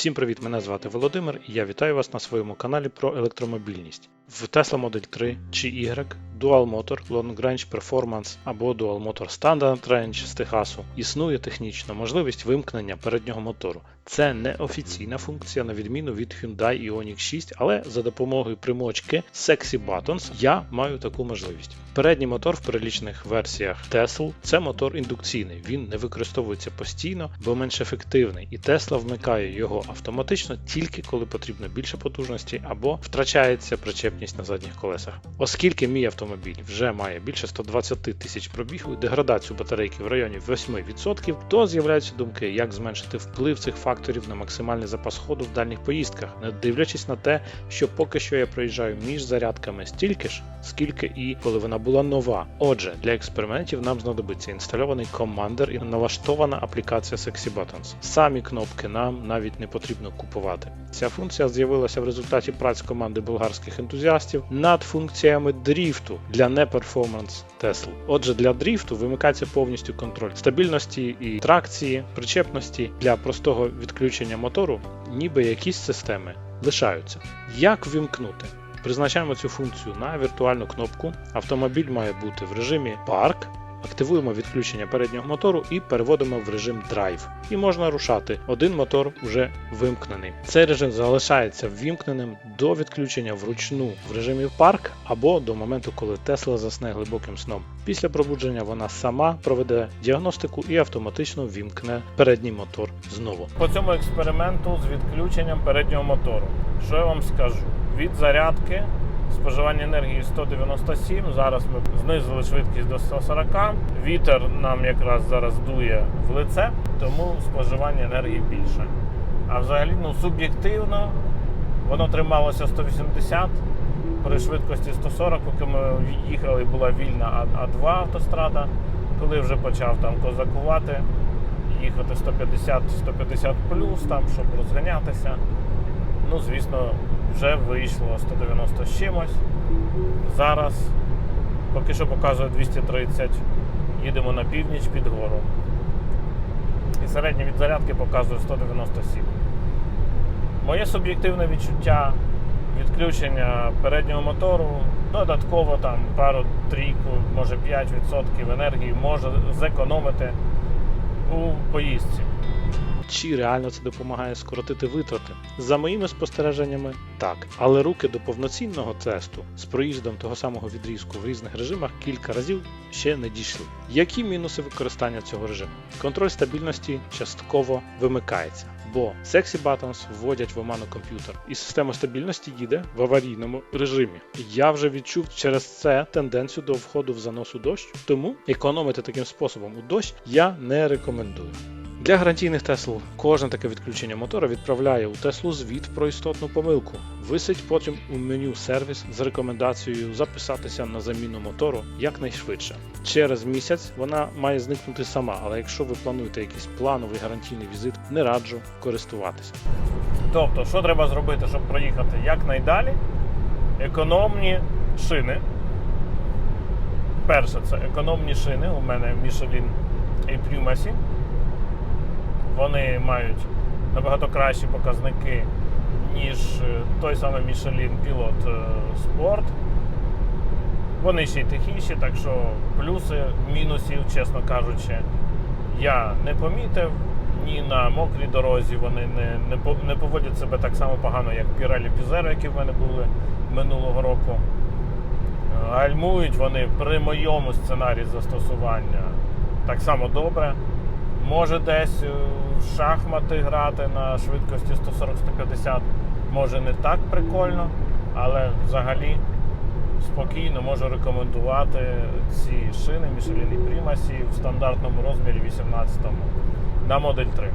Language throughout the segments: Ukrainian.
Всім привіт! Мене звати Володимир і я вітаю вас на своєму каналі про електромобільність. В Tesla Model 3 чи Y Dual Motor Long Range Performance або Dual Motor Standard Range з Техасу існує технічно можливість вимкнення переднього мотору. Це не офіційна функція, на відміну від Hyundai Ioniq 6, але за допомогою примочки Sexy Buttons я маю таку можливість. Передній мотор в перелічених версіях Tesla це мотор індукційний, він не використовується постійно, бо менш ефективний, і Tesla вмикає його автоматично тільки коли потрібно більше потужності або втрачається причепність на задніх колесах. Оскільки мій автомобіль вже має більше 120 тисяч пробігу і деградацію батарейки в районі 8%, то з'являються думки, як зменшити вплив цих факторів на максимальний запас ходу в дальніх поїздках, не дивлячись на те, що поки що я проїжджаю між зарядками стільки ж, скільки і коли вона була нова. Отже, для експериментів нам знадобиться інстальований командер і налаштована аплікація Sexy Buttons. Самі кнопки нам навіть не потрібно купувати. Ця функція з'явилася в результаті праць команди болгарських ентузіастів над функціями дріфту для не-перформанс Tesla. Отже, для дріфту вимикається повністю контроль стабільності і тракції, причепності для простого відключення мотору, ніби якісь системи лишаються. Як ввімкнути? Призначаємо цю функцію на віртуальну кнопку. Автомобіль має бути в режимі Park. Активуємо відключення переднього мотору і переводимо в режим Drive. І можна рушати. Один мотор вже вимкнений. Цей режим залишається ввімкненим до відключення вручну в режимі Park або до моменту, коли Tesla засне глибоким сном. Після пробудження вона сама проведе діагностику і автоматично ввімкне передній мотор знову. По цьому експерименту з відключенням переднього мотору. Що я вам скажу? Від зарядки споживання енергії 197. Зараз ми знизили швидкість до 140. Вітер нам якраз зараз дує в лице, тому споживання енергії більше. А взагалі, ну суб'єктивно, воно трималося 180 при швидкості 140, поки ми їхали, була вільна А- А2 автострада. Коли вже почав там козакувати, їхати 150-150 плюс, там, щоб розганятися. Ну, звісно, вже вийшло 190 з чимось. Зараз поки що показує 230. Їдемо на північ під гору. І середнє від зарядки показує 197. Моє суб'єктивне відчуття відключення переднього мотору додатково там пару-трійку, може 5% енергії може зекономити у поїздці. Чи реально це допомагає скоротити витрати? За моїми спостереженнями, так. Але руки до повноцінного тесту з проїздом того самого відрізку в різних режимах кілька разів ще не дійшли. Які мінуси використання цього режиму? Контроль стабільності частково вимикається, бо Sexy Buttons вводять в оману комп'ютер, і система стабільності їде в аварійному режимі. Я вже відчув через це тенденцію до входу в занос у дощ, тому економити таким способом у дощ я не рекомендую. Для гарантійних Тесл кожне таке відключення мотора відправляє у Теслу звіт про істотну помилку. Висить потім у меню сервіс з рекомендацією записатися на заміну мотору якнайшвидше. Через місяць вона має зникнути сама, але якщо ви плануєте якийсь плановий гарантійний візит, не раджу користуватися. Тобто, що треба зробити, щоб проїхати якнайдалі? Економні шини. Перше, це економні шини. У мене Michelin і Primacy. Вони мають набагато кращі показники, ніж е, той самий Pilot е, Sport. Вони ще й тихіші, так що плюси, мінусів, чесно кажучи, я не помітив. Ні на мокрій дорозі вони не, не, не поводять себе так само погано, як Pirelli Pizero, які в мене були минулого року. Е, Гальмують вони при моєму сценарії застосування так само добре. Може десь е, в шахмати грати на швидкості 140-150, може не так прикольно, але взагалі спокійно можу рекомендувати ці шини Michelin Primacy в стандартному розмірі 18 на Модель 3.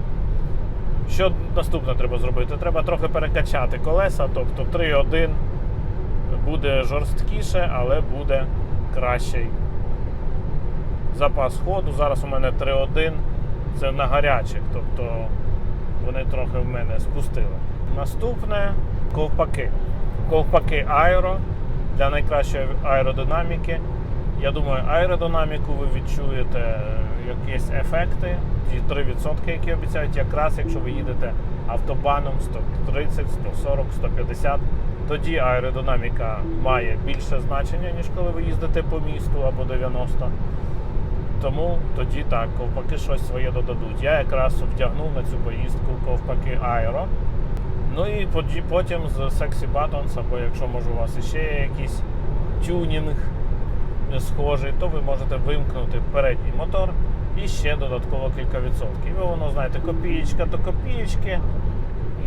Що наступне треба зробити? Треба трохи перекачати колеса, тобто 3.1 буде жорсткіше, але буде кращий запас ходу. Зараз у мене 3.1, це на гарячих, тобто вони трохи в мене спустили. Наступне ковпаки. Ковпаки аеро для найкращої аеродинаміки. Я думаю, аеродинаміку ви відчуєте якісь ефекти, ті 3%, які обіцяють, якраз якщо ви їдете автобаном 130, 140, 150. Тоді аеродинаміка має більше значення, ніж коли ви їздите по місту або 90. Тому тоді так, ковпаки щось своє додадуть. Я якраз вдягнув на цю поїздку ковпаки аеро. Ну і потім з Sexy Buttons, або якщо може у вас іще є якийсь тюнінг схожий, то ви можете вимкнути передній мотор і ще додатково кілька відсотків. І воно знаєте, копієчка до копієчки,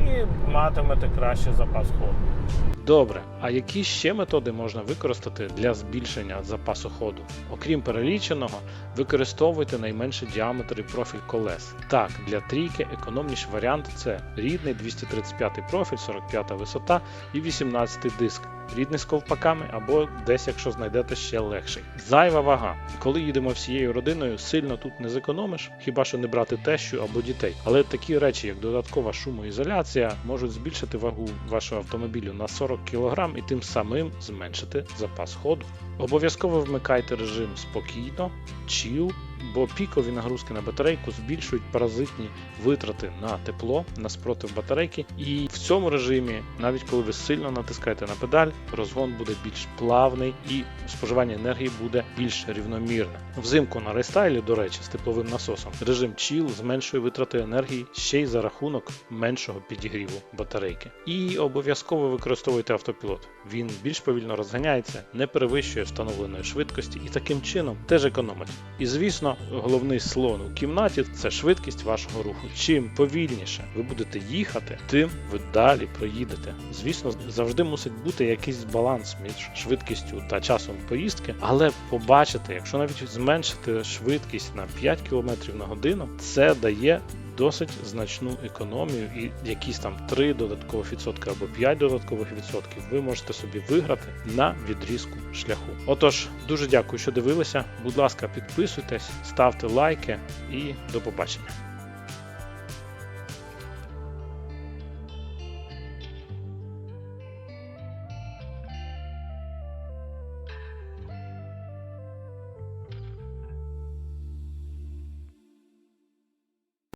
і матимете кращий запас ходу. Добре, а які ще методи можна використати для збільшення запасу ходу? Окрім переліченого, використовуйте найменший діаметр і профіль колес. Так, для трійки економніший варіант це рідний 235 профіль, 45 висота і 18 диск. Рідний з ковпаками або десь, якщо знайдете ще легший. Зайва вага. Коли їдемо всією родиною, сильно тут не зекономиш, хіба що не брати тещу або дітей. Але такі речі, як додаткова шумоізоляція, можуть збільшити вагу вашого автомобілю на 40 кг і тим самим зменшити запас ходу. Обов'язково вмикайте режим спокійно, chill, бо пікові нагрузки на батарейку збільшують паразитні витрати на тепло, на спротив батарейки. І в цьому режимі, навіть коли ви сильно натискаєте на педаль, розгон буде більш плавний і споживання енергії буде більш рівномірне. Взимку на рестайлі, до речі, з тепловим насосом, режим chill зменшує витрати енергії ще й за рахунок меншого підігріву батарейки. І обов'язково використовуйте автопілот. Він більш повільно розганяється, не перевищує встановленої швидкості і таким чином теж економить. І звісно, головний слон у кімнаті це швидкість вашого руху. Чим повільніше ви будете їхати, тим ви далі проїдете. Звісно, завжди мусить бути якийсь баланс між швидкістю та часом поїздки, але побачите, якщо навіть зменшити швидкість на 5 км на годину, це дає досить значну економію і якісь там 3 додаткових відсотки або 5 додаткових відсотків ви можете собі виграти на відрізку шляху. Отож, дуже дякую, що дивилися. Будь ласка, підписуйтесь, ставте лайки і до побачення.